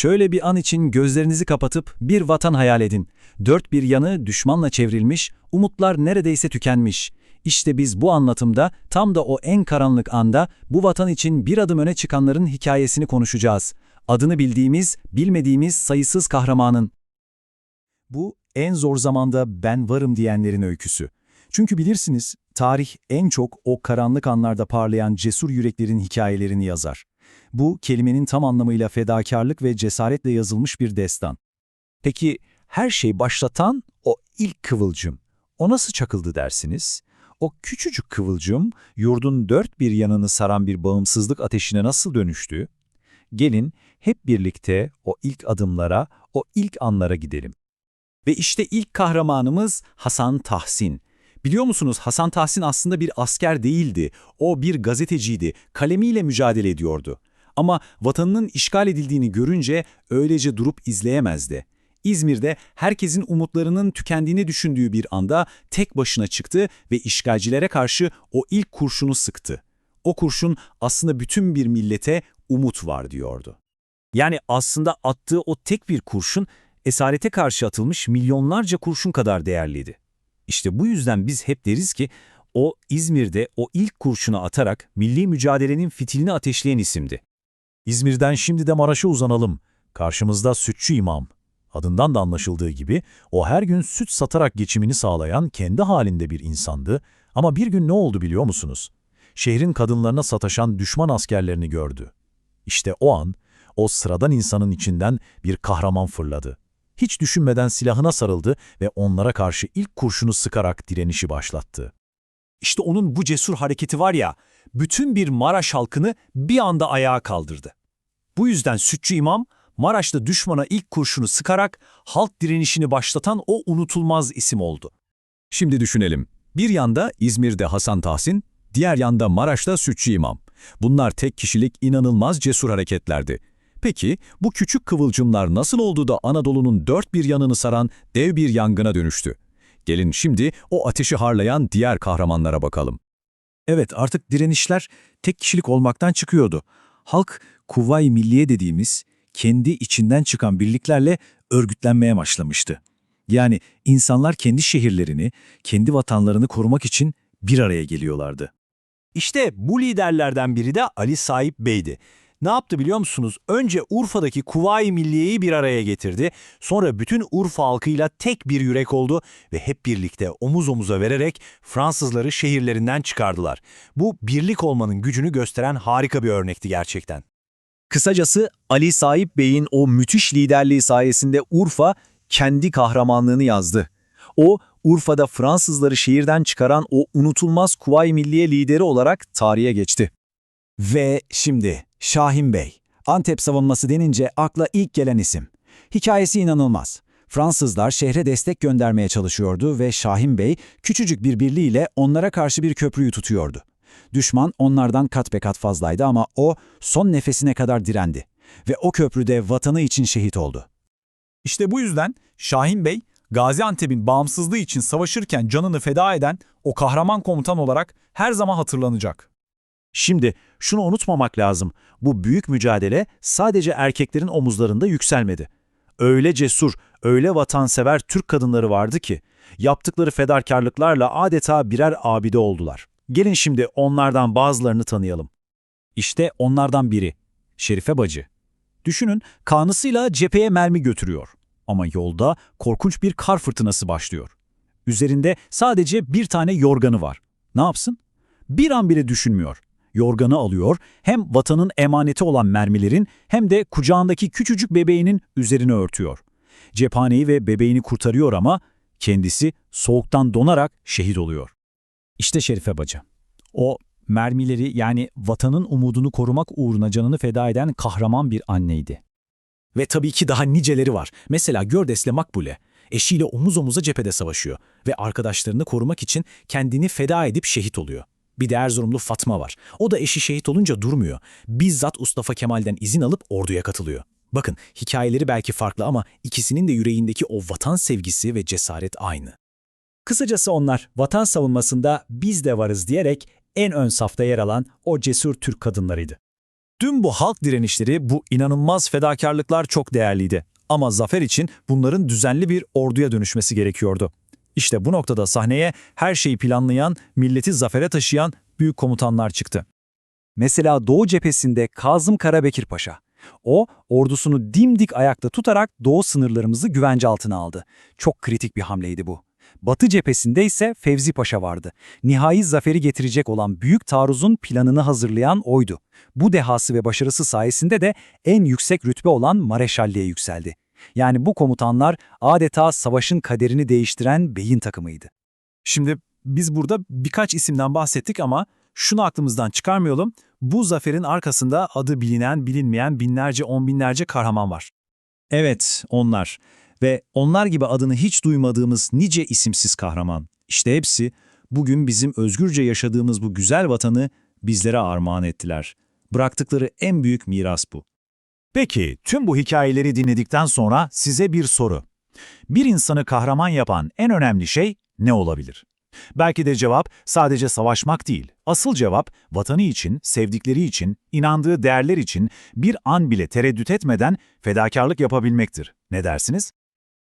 Şöyle bir an için gözlerinizi kapatıp bir vatan hayal edin. Dört bir yanı düşmanla çevrilmiş, umutlar neredeyse tükenmiş. İşte biz bu anlatımda tam da o en karanlık anda bu vatan için bir adım öne çıkanların hikayesini konuşacağız. Adını bildiğimiz, bilmediğimiz sayısız kahramanın. Bu en zor zamanda ben varım diyenlerin öyküsü. Çünkü bilirsiniz, tarih en çok o karanlık anlarda parlayan cesur yüreklerin hikayelerini yazar. Bu, kelimenin tam anlamıyla fedakarlık ve cesaretle yazılmış bir destan. Peki, her şeyi başlatan o ilk kıvılcım, o nasıl çakıldı dersiniz? O küçücük kıvılcım, yurdun dört bir yanını saran bir bağımsızlık ateşine nasıl dönüştü? Gelin, hep birlikte o ilk adımlara, o ilk anlara gidelim. Ve işte ilk kahramanımız Hasan Tahsin. Biliyor musunuz Hasan Tahsin aslında bir asker değildi. O bir gazeteciydi. Kalemiyle mücadele ediyordu. Ama vatanının işgal edildiğini görünce öylece durup izleyemezdi. İzmir'de herkesin umutlarının tükendiğini düşündüğü bir anda tek başına çıktı ve işgalcilere karşı o ilk kurşunu sıktı. O kurşun aslında bütün bir millete umut var diyordu. Yani aslında attığı o tek bir kurşun esarete karşı atılmış milyonlarca kurşun kadar değerliydi. İşte bu yüzden biz hep deriz ki o İzmir'de o ilk kurşunu atarak milli mücadelenin fitilini ateşleyen isimdi. İzmir'den şimdi de Maraş'a uzanalım. Karşımızda Sütçü İmam. Adından da anlaşıldığı gibi o her gün süt satarak geçimini sağlayan kendi halinde bir insandı. Ama bir gün ne oldu biliyor musunuz? Şehrin kadınlarına sataşan düşman askerlerini gördü. İşte o an o sıradan insanın içinden bir kahraman fırladı. Hiç düşünmeden silahına sarıldı ve onlara karşı ilk kurşunu sıkarak direnişi başlattı. İşte onun bu cesur hareketi var ya, bütün bir Maraş halkını bir anda ayağa kaldırdı. Bu yüzden Sütçü İmam, Maraş'ta düşmana ilk kurşunu sıkarak halk direnişini başlatan o unutulmaz isim oldu. Şimdi düşünelim. Bir yanda İzmir'de Hasan Tahsin, diğer yanda Maraş'ta Sütçü İmam. Bunlar tek kişilik inanılmaz cesur hareketlerdi. Peki bu küçük kıvılcımlar nasıl oldu da Anadolu'nun dört bir yanını saran dev bir yangına dönüştü? Gelin şimdi o ateşi harlayan diğer kahramanlara bakalım. Evet artık direnişler tek kişilik olmaktan çıkıyordu. Halk Kuvvayi Milliye dediğimiz kendi içinden çıkan birliklerle örgütlenmeye başlamıştı. Yani insanlar kendi şehirlerini, kendi vatanlarını korumak için bir araya geliyorlardı. İşte bu liderlerden biri de Ali Sahip Bey'di. Ne yaptı biliyor musunuz? Önce Urfa'daki Kuvayi Milliye'yi bir araya getirdi. Sonra bütün Urfa halkıyla tek bir yürek oldu ve hep birlikte omuz omuza vererek Fransızları şehirlerinden çıkardılar. Bu birlik olmanın gücünü gösteren harika bir örnekti gerçekten. Kısacası Ali Sahip Bey'in o müthiş liderliği sayesinde Urfa kendi kahramanlığını yazdı. O, Urfa'da Fransızları şehirden çıkaran o unutulmaz Kuvayi Milliye lideri olarak tarihe geçti. Ve şimdi Şahin Bey. Antep savunması denince akla ilk gelen isim. Hikayesi inanılmaz. Fransızlar şehre destek göndermeye çalışıyordu ve Şahin Bey küçücük bir birliğiyle onlara karşı bir köprüyü tutuyordu. Düşman onlardan kat be kat fazlaydı ama o son nefesine kadar direndi ve o köprüde vatanı için şehit oldu. İşte bu yüzden Şahin Bey, Gaziantep'in bağımsızlığı için savaşırken canını feda eden o kahraman komutan olarak her zaman hatırlanacak. Şimdi şunu unutmamak lazım. Bu büyük mücadele sadece erkeklerin omuzlarında yükselmedi. Öyle cesur, öyle vatansever Türk kadınları vardı ki yaptıkları fedakarlıklarla adeta birer abide oldular. Gelin şimdi onlardan bazılarını tanıyalım. İşte onlardan biri, Şerife Bacı. Düşünün kanısıyla cepheye mermi götürüyor. Ama yolda korkunç bir kar fırtınası başlıyor. Üzerinde sadece bir tane yorganı var. Ne yapsın? Bir an bile düşünmüyor. Yorganı alıyor, hem vatanın emaneti olan mermilerin hem de kucağındaki küçücük bebeğinin üzerine örtüyor. Cephaneyi ve bebeğini kurtarıyor ama kendisi soğuktan donarak şehit oluyor. İşte Şerife Bacı. O mermileri yani vatanın umudunu korumak uğruna canını feda eden kahraman bir anneydi. Ve tabii ki daha niceleri var. Mesela Gördes'le Makbule. Eşiyle omuz omuza cephede savaşıyor ve arkadaşlarını korumak için kendini feda edip şehit oluyor. Bir de Erzurumlu Fatma var. O da eşi şehit olunca durmuyor. Bizzat Mustafa Kemal'den izin alıp orduya katılıyor. Bakın hikayeleri belki farklı ama ikisinin de yüreğindeki o vatan sevgisi ve cesaret aynı. Kısacası onlar vatan savunmasında biz de varız diyerek en ön safta yer alan o cesur Türk kadınlarıydı. Tüm bu halk direnişleri, bu inanılmaz fedakarlıklar çok değerliydi. Ama zafer için bunların düzenli bir orduya dönüşmesi gerekiyordu. İşte bu noktada sahneye her şeyi planlayan, milleti zafere taşıyan büyük komutanlar çıktı. Mesela Doğu cephesinde Kazım Karabekir Paşa. O, ordusunu dimdik ayakta tutarak Doğu sınırlarımızı güvence altına aldı. Çok kritik bir hamleydi bu. Batı cephesinde ise Fevzi Paşa vardı. Nihai zaferi getirecek olan büyük taarruzun planını hazırlayan oydu. Bu dehası ve başarısı sayesinde de en yüksek rütbe olan Mareşalliğe yükseldi. Yani bu komutanlar adeta savaşın kaderini değiştiren beyin takımıydı. Şimdi biz burada birkaç isimden bahsettik ama şunu aklımızdan çıkarmayalım. Bu zaferin arkasında adı bilinen, bilinmeyen binlerce, on binlerce kahraman var. Evet, onlar. Ve onlar gibi adını hiç duymadığımız nice isimsiz kahraman. İşte hepsi bugün bizim özgürce yaşadığımız bu güzel vatanı bizlere armağan ettiler. Bıraktıkları en büyük miras bu. Peki, tüm bu hikayeleri dinledikten sonra size bir soru. Bir insanı kahraman yapan en önemli şey ne olabilir? Belki de cevap sadece savaşmak değil. Asıl cevap vatanı için, sevdikleri için, inandığı değerler için bir an bile tereddüt etmeden fedakarlık yapabilmektir. Ne dersiniz?